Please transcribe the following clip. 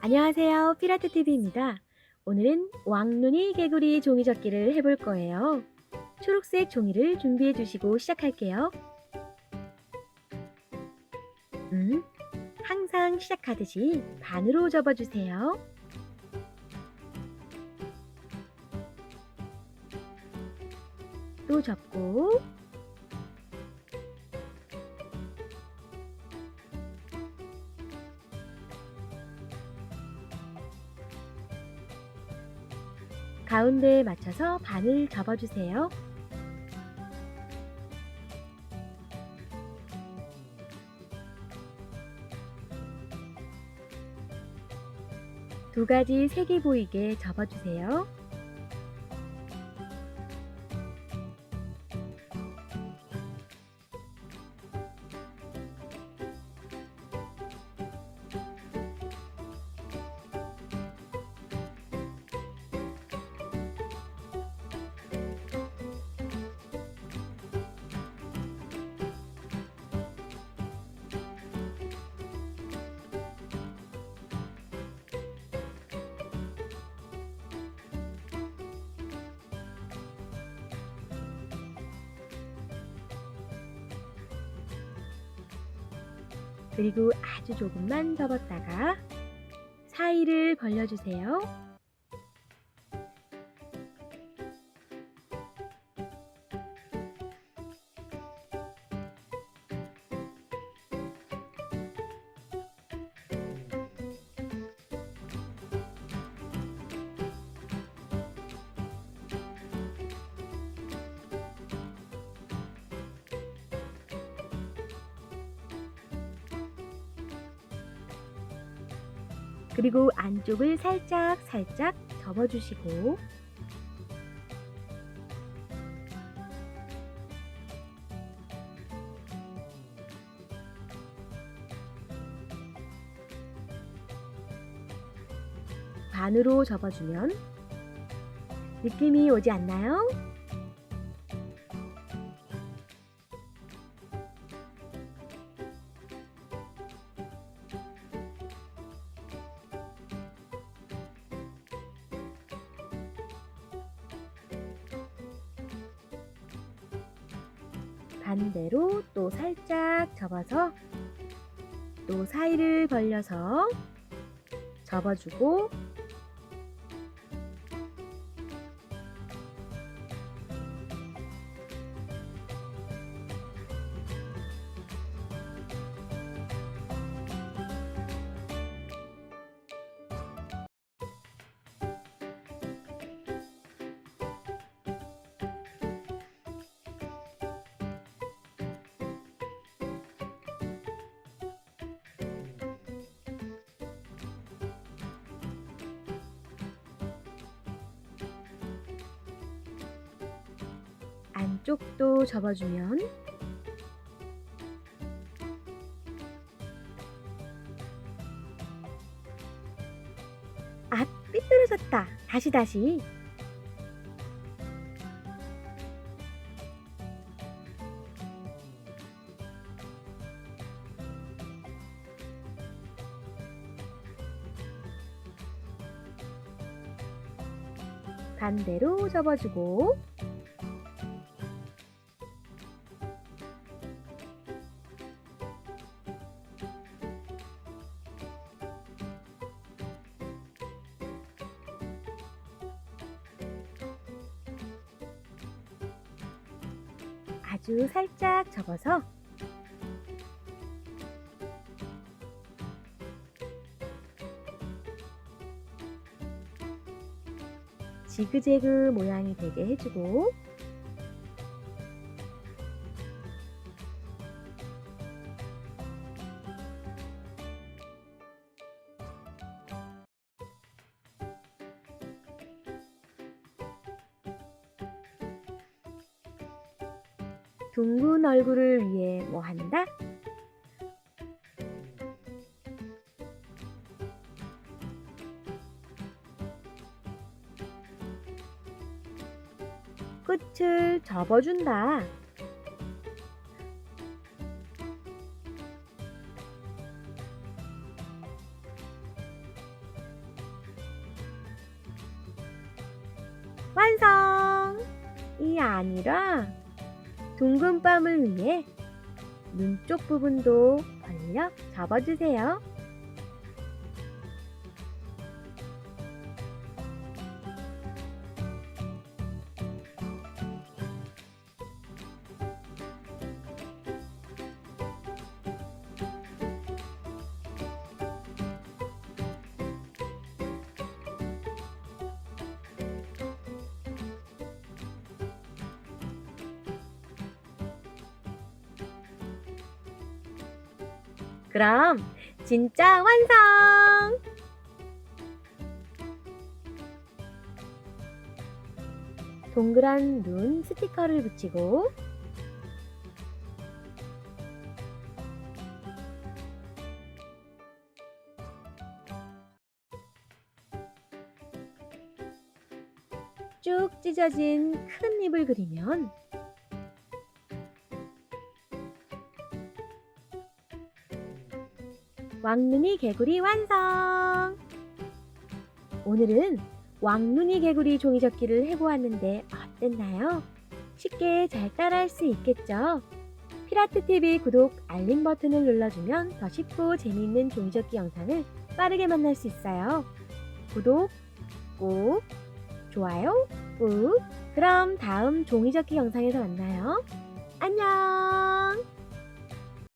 안녕하세요. 피라트TV입니다. 오늘은 왕눈이 개구리 종이접기를 해볼 거예요. 초록색 종이를 준비해 주시고 시작할게요. 음, 항상 시작하듯이 반으로 접어주세요. 또 접고 가운데에 맞춰서 반을 접어주세요. 두 가지 색이 보이게 접어주세요. 그리고 아주 조금만 접었다가 사이를 벌려주세요. 그리고 안쪽을 살짝 살짝 접어주시고 반으로 접어주면 느낌이 오지 않나요? 반대로 또 살짝 접어서 또 사이를 벌려서 접어주고 안쪽도 접어주면 아 삐뚤어졌다. 다시 다시. 반대로 접어주고 아주 살짝 접어서 지그재그 모양이 되게 해주고 둥근 얼굴을 위해 뭐 한다? 끝을 접어준다. 완성이 아니라 둥근 뺨을 위해 눈 쪽 부분도 벌려 접어주세요. 그럼 진짜 완성! 동그란 눈 스티커를 붙이고 쭉 찢어진 큰 입을 그리면 왕눈이 개구리 완성! 오늘은 왕눈이 개구리 종이접기를 해보았는데 어땠나요? 쉽게 잘 따라할 수 있겠죠? 피라트TV 구독, 알림 버튼을 눌러주면 더 쉽고 재미있는 종이접기 영상을 빠르게 만날 수 있어요. 구독 꾹, 좋아요 꾹. 그럼 다음 종이접기 영상에서 만나요. 안녕!